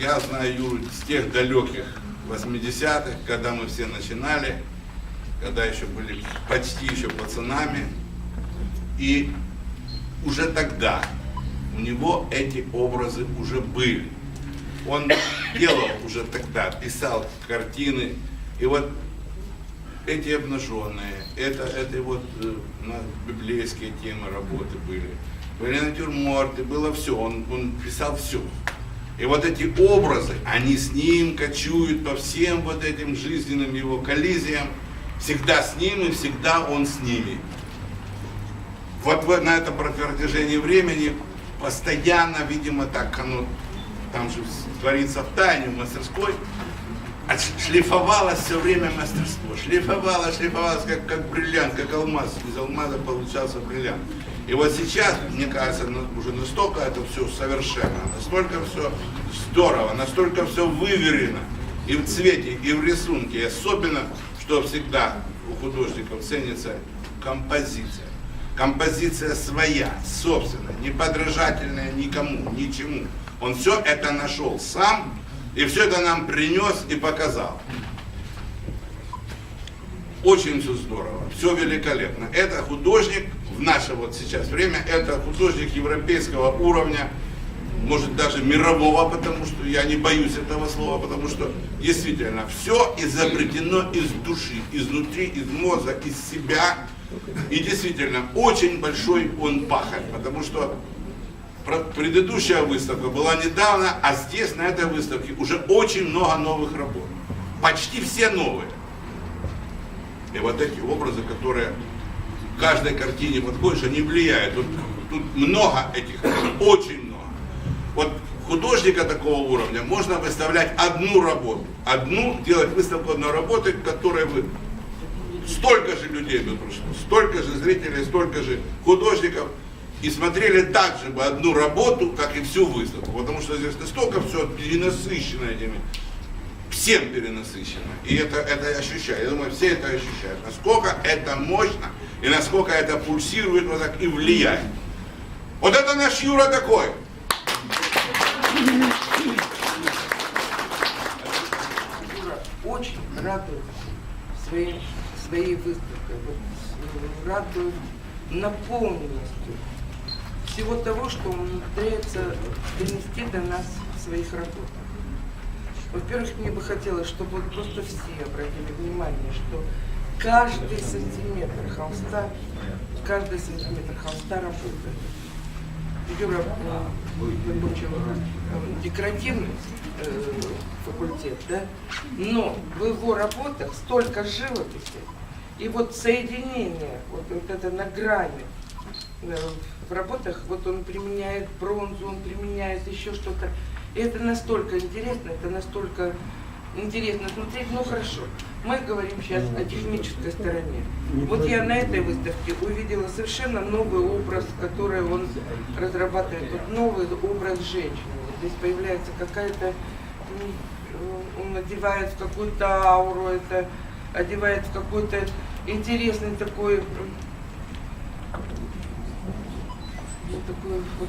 я знаю Юру с тех далеких 80-х, когда мы все начинали, когда еще были почти еще пацанами. И уже тогда у него эти образы уже были. Он делал уже тогда, писал картины. И вот эти обнаженные, это, это вот э, библейские темы работы были. Были натюрморты, было все, он, он писал все. И вот эти образы, они с ним кочуют по всем вот этим жизненным его коллизиям, всегда с ним и всегда он с ними. Вот на этом протяжении времени постоянно, видимо, так оно, там же творится в тайне, в мастерской, шлифовалось все время мастерство. Шлифовалось, шлифовалось, как, как бриллиант, как алмаз. Из алмаза получался бриллиант. И вот сейчас, мне кажется, на- уже настолько это все совершенно, настолько все здорово, настолько все выверено и в цвете, и в рисунке. И особенно, что всегда у художников ценится композиция. Композиция своя, собственная, не подражательная никому, ничему. Он все это нашел сам и все это нам принес и показал. Очень все здорово, все великолепно. Это художник в наше вот сейчас время, это художник европейского уровня, может даже мирового, потому что я не боюсь этого слова, потому что действительно все изобретено из души, изнутри, из мозга, из себя. И действительно очень большой он пахарь, потому что предыдущая выставка была недавно, а здесь на этой выставке уже очень много новых работ. Почти все новые. И вот эти образы, которые каждой картине подходишь, они влияют. Тут, тут много этих, очень много. Вот художника такого уровня можно выставлять одну работу, одну, делать выставку одной работы, к которой вы столько же людей бы пришло, столько же зрителей, столько же художников, и смотрели также бы одну работу, как и всю выставку, потому что здесь настолько все перенасыщено этими, всем перенасыщено, и это, это ощущаю, я думаю, все это ощущают, насколько это мощно, и насколько это пульсирует вот так и влияет. Вот это наш Юра такой. Юра очень радует своей, своей выставкой, вот, э, радует наполненностью всего того, что он пытается донести до нас в своих работах. Во-первых, мне бы хотелось, чтобы вот просто все обратили внимание, что каждый сантиметр холста, каждый сантиметр холста работает. Юра э, закончил э, декоративный э, факультет, да? но в его работах столько живописи, и вот соединение, вот, вот это на грани, э, в работах, вот он применяет бронзу, он применяет еще что-то. И это настолько интересно, это настолько интересно смотреть, ну хорошо. Мы говорим сейчас о технической стороне. Вот я на этой выставке увидела совершенно новый образ, который он разрабатывает, вот новый образ женщины. Вот здесь появляется какая-то, он одевает в какую-то ауру, это одевает в какой-то интересный такой такое вот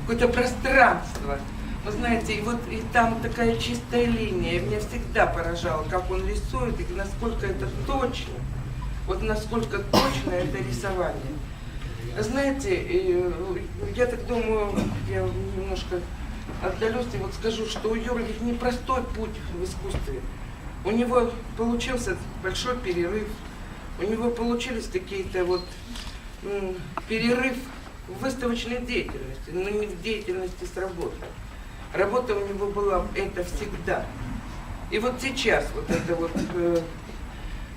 какое-то пространство. Вы знаете, и вот и там такая чистая линия. Меня всегда поражало, как он рисует, и насколько это точно. Вот насколько точно это рисование. Знаете, и, я так думаю, я немножко отдалюсь и вот скажу, что у Юры ведь непростой путь в искусстве. У него получился большой перерыв, у него получились какие-то вот перерыв в выставочной деятельности, но не в деятельности с работой. Работа у него была это всегда. И вот сейчас вот это вот, э,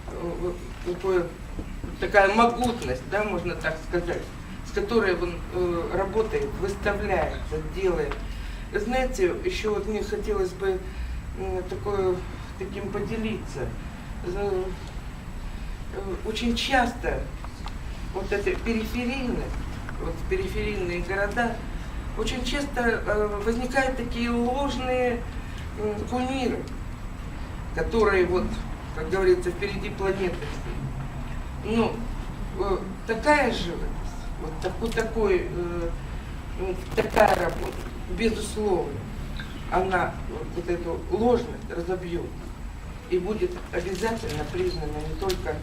э, вот такое, такая могутность, да, можно так сказать, с которой он э, работает, выставляется, делает. Знаете, еще вот мне хотелось бы м, такое, таким поделиться. Э, э, Очень часто вот эта периферийность, вот периферийные города, очень часто э, возникают такие ложные кумиры, которые вот, как говорится, впереди планеты. Ну, э, такая живопись, вот такой, такой, э, м, такая работа, безусловно. она вот, эту ложность разобьет и будет обязательно признана не только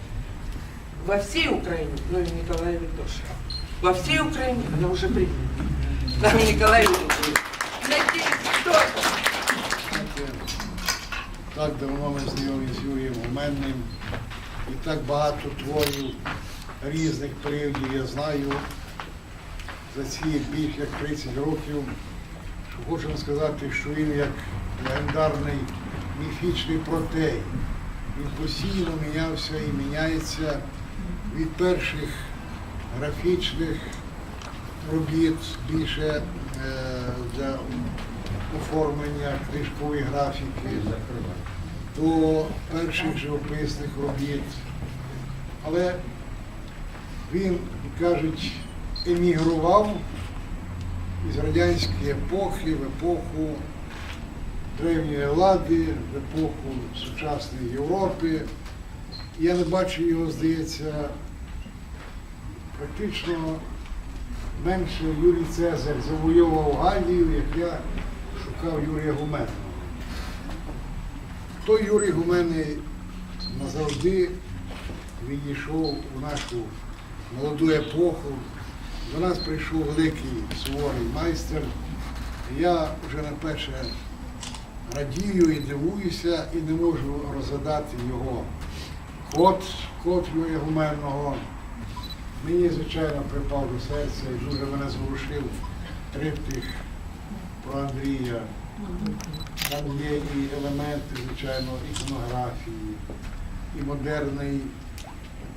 во всей Украине, но и в Николаеве тоже. Во всей Украине она уже признана. Там Николаеве тоже. Так давно ми знайомі з Юрієм Гуменним. І так багато творів різних періодів я знаю за ці більш як 30 років. Хочу сказати, що він як легендарний міфічний протей. Він постійно мінявся і міняється від перших графічних робіт більше е, для оформлення книжкової графіки до перших живописних робіт. Але він, кажуть, емігрував із радянської епохи в епоху Древньої Еллади, в епоху сучасної Європи. Я не бачу його, здається, практично менше Юрій Цезар завойовував Галію, як я шукав Юрія Гуменного. Той Юрій Гуменний назавжди відійшов у нашу молоду епоху. До нас прийшов великий суворий майстер. Я вже наперше радію і дивуюся і не можу розгадати його ход, ход Юрія Гуменного. Мені, звичайно, припав до серця і дуже мене зворушив триптих про Андрія. Там є і елементи, звичайно, іконографії, і модерний,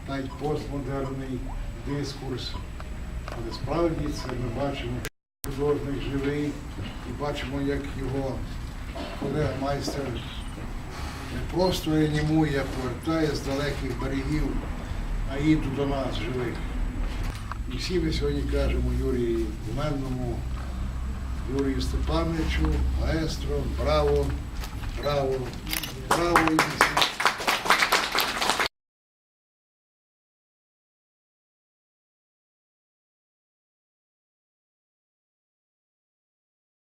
навіть постмодерний дискурс. Але справді це ми бачимо художник живий і бачимо, як його колега майстер не просто реанімує, а повертає з далеких берегів Аїду до нас живих. І всі ми сьогодні кажемо Юрію Гуменному, Юрію Степановичу, маестро, браво, браво, браво і